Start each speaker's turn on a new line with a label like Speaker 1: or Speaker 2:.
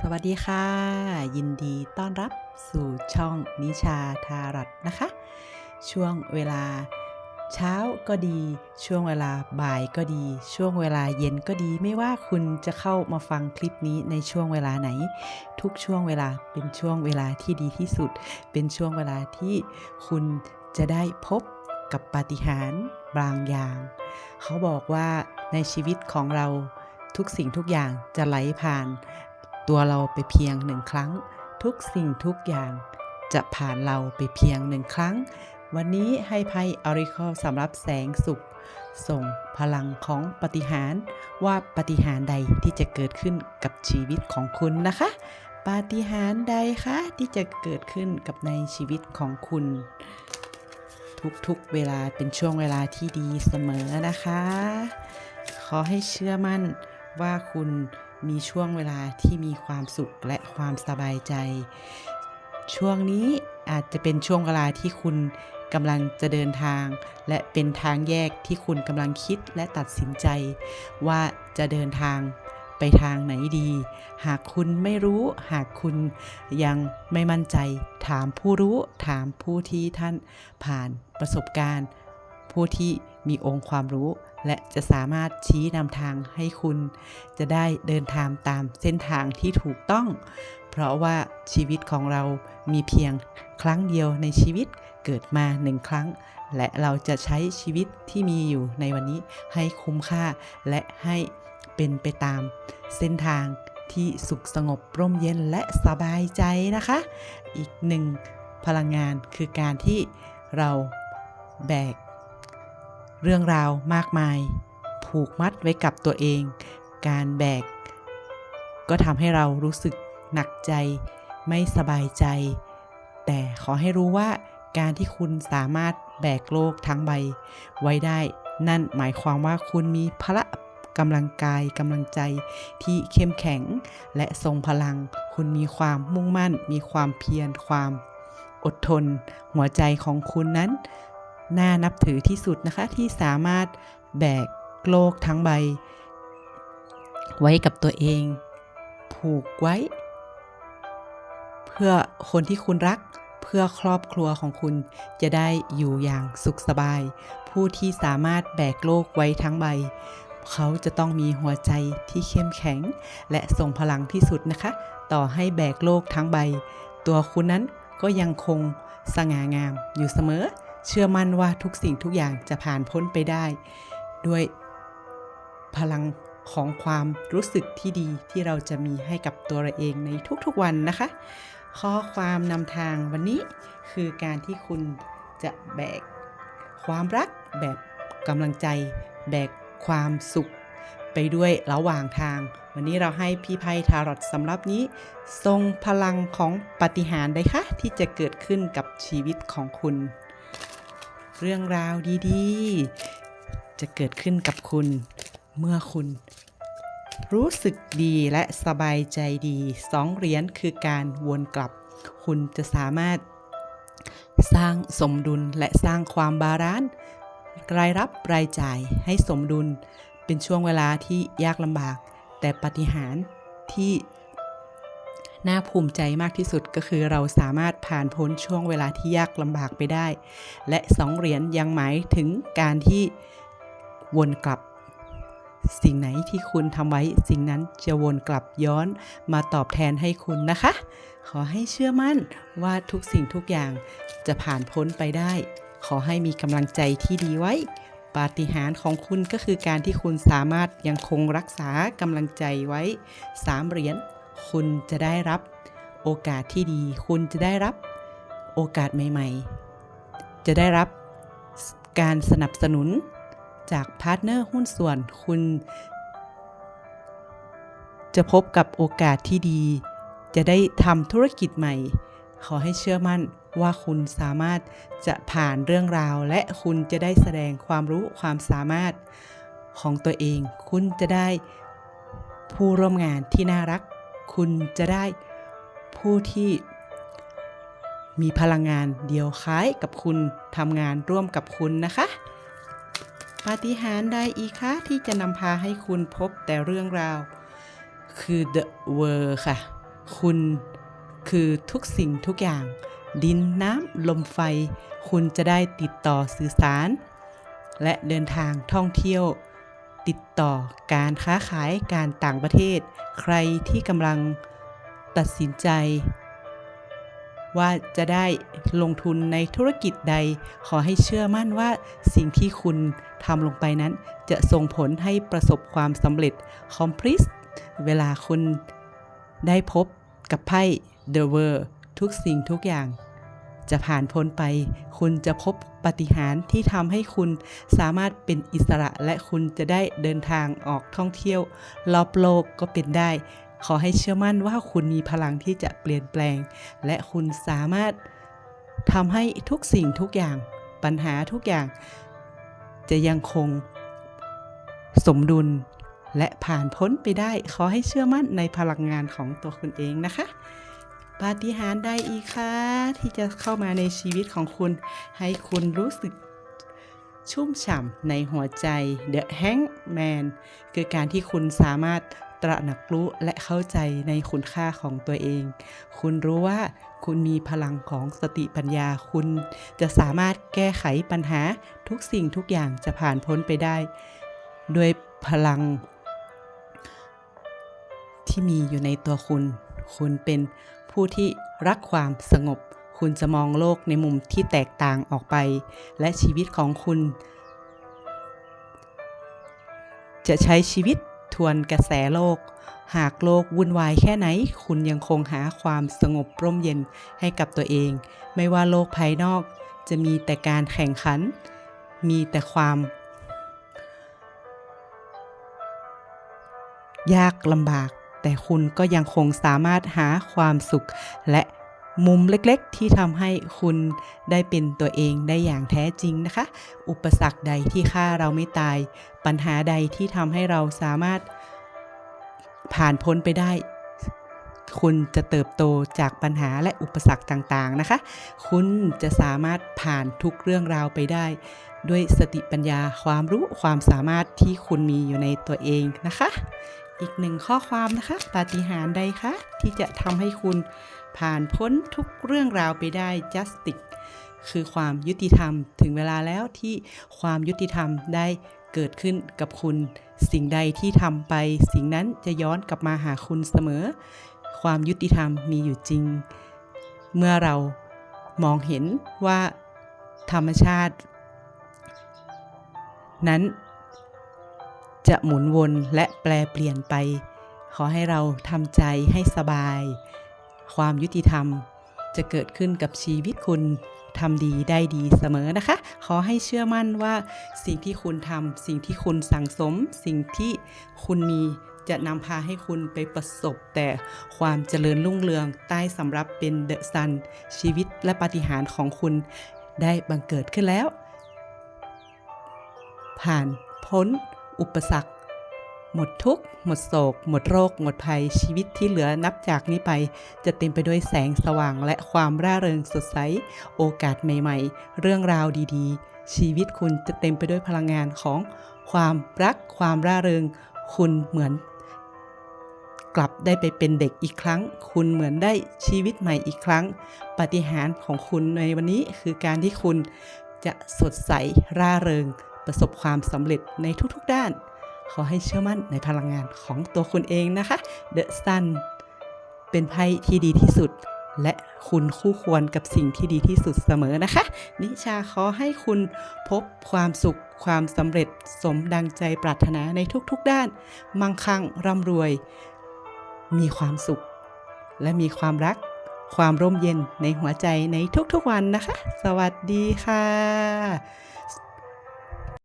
Speaker 1: สวัสดีค่ะ ยินดีต้อนรับสู่ช่องนิชาทารัตนะคะ ช่วงเวลาเช้าก็ดี ช่วงเวลาบ่ายก็ดี ช่วงเวลาเย็นก็ดี ไม่ว่าคุณจะเข้ามาฟังคลิปนี้ในช่วงเวลาไหน ทุกช่วงเวลาเป็นช่วงเวลาที่ดีที่สุด เป็นช่วงเวลาที่คุณจะได้พบกับปาฏิหาริย์บางอย่าง เขาบอกว่าในชีวิตของเราทุกสิ่งทุกอย่างจะไหลผ่าน ตัวเราไปเพียงหนึ่งครั้ง ทุกสิ่งทุกอย่างจะผ่านเราไปเพียงหนึ่งครั้ง วันนี้ให้ไพ่ออริคอสำหรับแสงสุข ส่งพลังของปฏิหารว่าปฏิหารใดที่จะเกิดขึ้นกับชีวิตของคุณนะคะปาฏิหาริย์ใดคะที่จะเกิดขึ้นกับในชีวิตของคุณ ทุกๆเวลาเป็นช่วงเวลาที่ดีเสมอนะคะ ขอให้เชื่อมั่นว่าคุณ มีช่วงเวลาที่มีความสุขและความสบายใจ ช่วงนี้อาจจะเป็นช่วงเวลาที่คุณกำลังจะเดินทาง และเป็นทางแยกที่คุณกำลังคิดและตัดสินใจ ว่าจะเดินทางไปทางไหนดี หากคุณไม่รู้ หากคุณยังไม่มั่นใจ ถามผู้รู้ ถามผู้ที่ท่านผ่านประสบการณ์ ผู้ที่มีองค์ความรู้ และจะสามารถชี้นำทางให้คุณ จะได้เดินทางตามเส้นทางที่ถูกต้อง เพราะว่าชีวิตของเรามีเพียงครั้งเดียวในชีวิตเกิดมาหนึ่งครั้ง และเราจะใช้ชีวิตที่มีอยู่ในวันนี้ให้คุ้มค่า และให้เป็นไปตามเส้นทางที่สุขสงบร่มเย็นและสบายใจนะคะ อีกหนึ่งพลังงานคือการที่เราแบก เรื่องราวมากมาย ผูกมัดไว้กับตัวเอง การแบก ก็ทำให้เรารู้สึกหนักใจ ไม่สบายใจ แต่ขอให้รู้ว่าการที่คุณสามารถแบกโลกทั้งใบ ไว้ได้ นั่นหมายความว่าคุณมีพละกำลังกายกำลังใจที่เข้มแข็ง และทรงพลัง คุณมีความมุ่งมั่น มีความเพียรความอดทน หัวใจของคุณนั้น น่านับถือที่สุดนะคะที่สามารถแบกโลกทั้งใบ ไว้กับตัวเอง ผูกไว้ เพื่อคนที่คุณรัก เพื่อครอบครัวของคุณจะได้อยู่อย่างสุขสบาย ผู้ที่สามารถแบกโลกไว้ทั้งใบ เขาจะต้องมีหัวใจที่เข้มแข็ง และทรงพลังที่สุดนะคะ ต่อให้แบกโลกทั้งใบ ตัวคุณนั้นก็ยังคงสง่างามอยู่เสมอ เชื่อมั่นว่าทุกสิ่งทุกอย่างจะผ่านพ้นไปได้ ด้วยพลังของความรู้สึกที่ดีที่เราจะมีให้กับตัวเราเองในทุกๆวันนะคะ ข้อความนำทางวันนี้คือการที่คุณจะแบกความรักแบกกำลังใจ แบกความสุข ไปด้วยระหว่างทาง วันนี้เราให้พี่ไพ่ทารอตสำหรับนี้ ทรงพลังของปาฏิหารย์ใดคะที่จะเกิดขึ้นกับชีวิตของคุณ เรื่องราวดีๆ จะเกิดขึ้นกับคุณ เมื่อคุณ รู้สึกดีและสบายใจดีสองเหรียญคือการวนกลับ คุณจะสามารถสร้างสมดุลและสร้างความบาลานซ์รายรับรายจ่ายให้สมดุลเป็นช่วงเวลาที่ยากลำบาก แต่ปาฏิหารย์ที่ น่าภูมิใจมากที่สุดก็คือเราสามารถผ่านพ้นช่วงเวลาที่ยากลำบากไปได้ และสองเหรียญยังหมายถึงการที่วนกลับ สิ่งไหนที่คุณทำไว้ สิ่งนั้นจะวนกลับย้อนมาตอบแทนให้คุณนะคะ ขอให้เชื่อมั่นว่าทุกสิ่งทุกอย่างจะผ่านพ้นไปได้ ขอให้มีกำลังใจที่ดีไว้ปาฏิหาริย์ของคุณก็คือการที่คุณสามารถยังคงรักษากำลังใจไว้สามเหรียญ คุณจะได้รับโอกาสที่ดี คุณจะได้รับโอกาสใหม่ ๆ จะได้รับการสนับสนุนจากพาร์ทเนอร์หุ้นส่วน คุณ จะพบกับโอกาสที่ดี จะได้ทำธุรกิจใหม่ ขอให้เชื่อมั่นว่าคุณสามารถจะผ่านเรื่องราว และคุณจะได้แสดงความรู้ความสามารถของตัวเอง คุณจะได้ผู้ร่วมงานที่น่ารัก คุณจะได้ผู้ที่มีพลังงานเดียวคล้ายกับคุณทำงานร่วมกับคุณนะคะปาฏิหาริย์ใดอีกคะที่จะนำพาให้คุณพบแต่เรื่องราว คือ The World ค่ะ คุณคือทุกสิ่งทุกอย่าง ดินน้ำลมไฟ คุณจะได้ติดต่อสื่อสาร และเดินทางท่องเที่ยว ติดต่อการค้าขายการต่างประเทศ ใครที่กำลังตัดสินใจ ว่าจะได้ลงทุนในธุรกิจใด ขอให้เชื่อมั่นว่าสิ่งที่คุณทำลงไปนั้น จะส่งผลให้ประสบความสำเร็จ complete เวลาคุณได้พบกับไพ่ The World ทุกสิ่งทุกอย่าง จะผ่านพ้นไป คุณจะพบปาฏิหารย์ที่ทำให้คุณสามารถเป็นอิสระและคุณจะได้เดินทางออกท่องเที่ยวรอบโลกก็เป็นได้ ขอให้เชื่อมั่นว่าคุณมีพลังที่จะเปลี่ยนแปลง และคุณสามารถทำให้ทุกสิ่งทุกอย่างปัญหาทุกอย่าง จะยังคงสมดุลและผ่านพ้นไปได้ ขอให้เชื่อมั่นในพลังงานของตัวคุณเองนะคะ ปาฏิหาริย์ใดอีกคะที่จะเข้ามาในชีวิตของคุณ ให้คุณรู้สึกชุ่มฉ่ำในหัวใจ The Hangman คือการที่คุณสามารถตระหนักรู้และเข้าใจในคุณค่าของตัวเอง คุณรู้ว่าคุณมีพลังของสติปัญญา คุณจะสามารถแก้ไขปัญหาทุกสิ่งทุกอย่างจะผ่านพ้นไปได้ ด้วยพลังที่มีอยู่ในตัวคุณ คุณเป็น ผู้ที่รักความสงบ คุณจะมองโลกในมุมที่แตกต่างออกไป และชีวิตของคุณ จะใช้ชีวิตทวนกระแสโลก หากโลกวุ่นวายแค่ไหน คุณยังคงหาความสงบร่มเย็นให้กับตัวเอง ไม่ว่าโลกภายนอกจะมีแต่การแข่งขัน มีแต่ความ ยากลำบาก แต่คุณก็ยังคงสามารถหาความสุข และมุมเล็กๆ ที่ทำให้คุณได้เป็นตัวเองได้อย่างแท้จริงนะคะ อุปสรรคใดที่ฆ่าเราไม่ตาย ปัญหาใดที่ทำให้เราสามารถผ่านพ้นไปได้ คุณจะเติบโตจากปัญหาและอุปสรรคต่างๆนะคะ คุณจะสามารถผ่านทุกเรื่องราวไปได้ ด้วยสติปัญญาความรู้ความสามารถที่คุณมีอยู่ในตัวเองนะคะ อีกหนึ่งข้อความนะคะปาฏิหาริย์ใดคะที่จะทำให้คุณผ่านพ้นทุกเรื่องราวไปได้ justice คือความยุติธรรมถึงเวลาแล้วที่ความยุติธรรมได้เกิดขึ้นกับคุณ สิ่งใดที่ทำไป สิ่งนั้นจะย้อนกลับมาหาคุณเสมอ ความยุติธรรมมีอยู่จริง เมื่อเรามองเห็นว่าธรรมชาติ นั้น จะหมุนวนและแปลเปลี่ยนไป ขอให้เราทำใจให้สบาย ความยุติธรรมจะเกิดขึ้นกับชีวิตคุณทำดีได้ดีเสมอนะคะ ขอให้เชื่อมั่นว่าสิ่งที่คุณทำสิ่งที่คุณสั่งสม สิ่งที่คุณมีจะนำพาให้คุณไปประสบแต่ความเจริญรุ่งเรืองใต้สำรับเป็นเดอะซัน ชีวิตและปฏิหารของคุณได้บังเกิดขึ้นแล้ว ผ่านพ้น อุปสรรค หมดทุกข์ หมดโศก หมดโรค หมดภัย ชีวิตที่เหลือนับจากนี้ไป จะเต็มไปด้วยแสงสว่างและความร่าเริงสดใส โอกาสใหม่ ๆ เรื่องราวดีๆ ชีวิตคุณจะเต็มไปด้วยพลังงานของความรัก ความร่าเริง คุณเหมือน กลับได้ไปเป็นเด็กอีกครั้ง คุณเหมือนได้ชีวิตใหม่อีกครั้ง ปฏิหารของคุณในวันนี้คือการที่คุณจะสดใสร่าเริง ประสบความสำเร็จในทุกๆด้าน ขอให้เชื่อมั่นในพลังงานของตัวคุณเองนะคะ The Sun เป็นไพ่ที่ดีที่สุด และคุณคู่ควรกับสิ่งที่ดีที่สุดเสมอนะคะ นิชาขอให้คุณพบความสุขความสำเร็จสมดังใจปรารถนาในทุกๆด้าน มั่งคั่งร่ำรวย มีความสุข และมีความรักความร่มเย็นในหัวใจในทุกๆวันนะคะ สวัสดีค่ะ